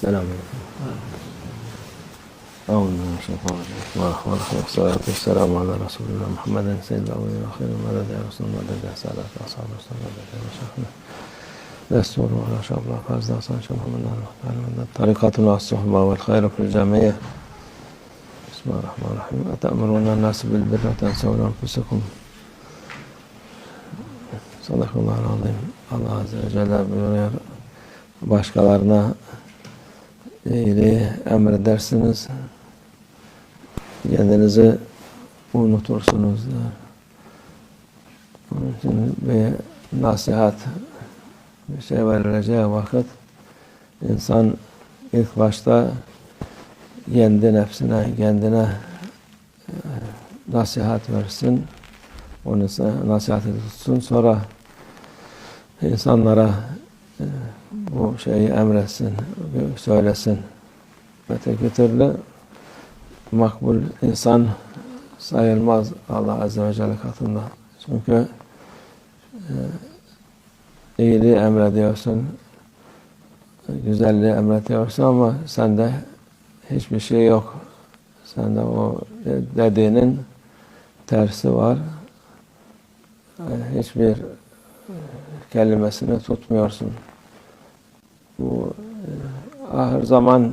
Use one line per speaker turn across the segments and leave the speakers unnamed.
Selamünaleyküm. Selamun ala Resulullah Muhammeden seyyidil avliya ve hayrin medede Resulun medede salat ve ashab Resulun medede ve şahane Destur ve şabla fazla san şabhamından muhtarımından tarikatun ve as-suhba vel hayra fil camiye Bismillahirrahmanirrahim Ete'muruna nasi bil birra tensevle anfusikum Sadakallahu alayhim Allah Azze ve Celle buyuruyor başkalarına iyiliği emredersiniz. Kendinizi unutursunuz. Onun için bir nasihat bir şey verileceği vakit insan ilk başta kendi nefsine, kendine e, nasihat versin. Onu nasihat tutsun. Sonra insanlara e, bu şeyi emretsin, söylesin. Öteki türlü makbul insan sayılmaz Allah Azze ve Celle katında. Çünkü e, iyiliği emrediyorsun, güzelliği emrediyorsun ama sende hiçbir şey yok. Sende o dediğinin tersi var. Yani hiçbir kelimesini tutmuyorsun. Bu e, ahir zaman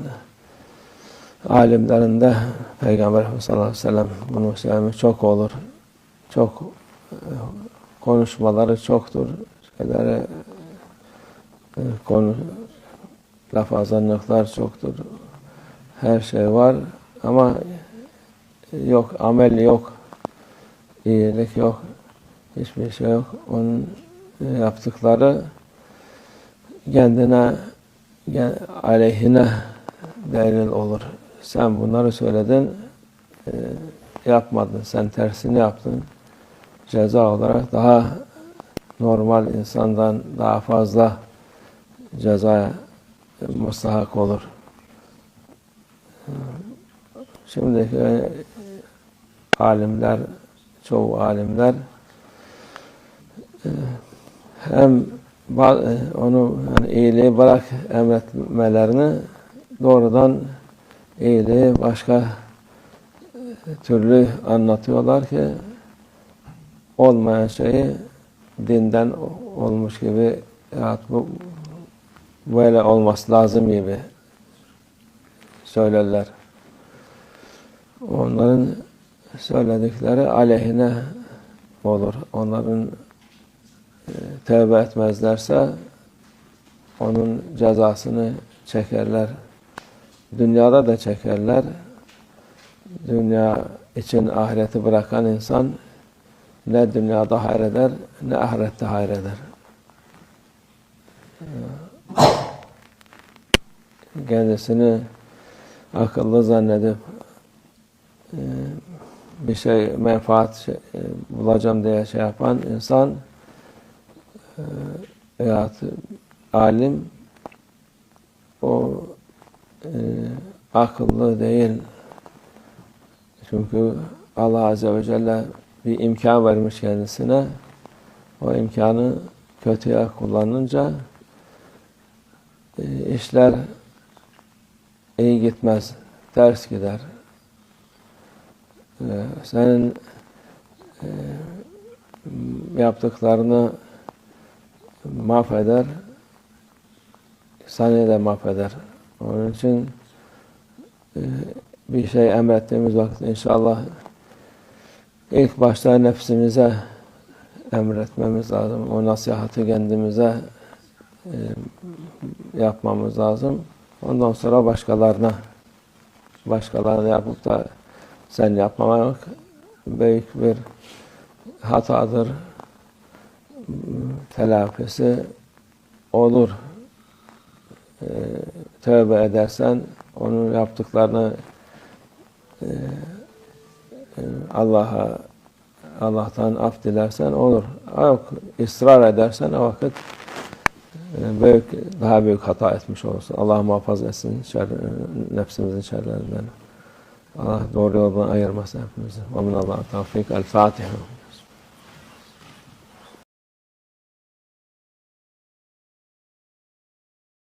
alimlerinde Peygamber sallallahu aleyhi ve sellem bunu söylemiş çok olur. Çok e, konuşmaları çoktur. Şeyleri e, konu lafazanlıklar çoktur. Her şey var ama yok amel yok. iyilik yok. Hiçbir şey yok. Onun yaptıkları kendine aleyhine delil olur. Sen bunları söyledin, e, yapmadın. Sen tersini yaptın. Ceza olarak daha normal insandan daha fazla cezaya mustahak olur. Şimdiki alimler, çoğu alimler hem onu yani iyiliği bırak emretmelerini doğrudan iyiliği başka türlü anlatıyorlar ki olmayan şeyi dinden olmuş gibi ya bu böyle olması lazım gibi söylerler. Onların söyledikleri aleyhine olur. Onların tevbe etmezlerse onun cezasını çekerler. Dünyada da çekerler. Dünya için ahireti bırakan insan ne dünyada hayreder ne ahirette hayreder. Kendisini akıllı zannedip e, bir şey menfaat şey, e, bulacağım diye şey yapan insan veya alim o e, akıllı değil. Çünkü Allah Azze ve Celle bir imkan vermiş kendisine. O imkanı kötüye kullanınca e, işler iyi gitmez, ters gider. E, senin e, yaptıklarını mahveder, seni de mahveder. Onun için e, bir şey emrettiğimiz vakit inşallah ilk başta nefsimize emretmemiz lazım. O nasihatı kendimize e, yapmamız lazım. Ondan sonra başkalarına başkalarına yapıp da sen yapmamak büyük bir hatadır telafisi olur. E, tövbe edersen onun yaptıklarını e, e, Allah'a Allah'tan af dilersen olur. Yok, ısrar edersen o vakit e, büyük, daha büyük hata etmiş olursun. Allah muhafaza etsin şer, nefsimizin şerlerinden. Allah doğru yoldan ayırmasın hepimizi. Ve min Allah tavfik. El Fatiha.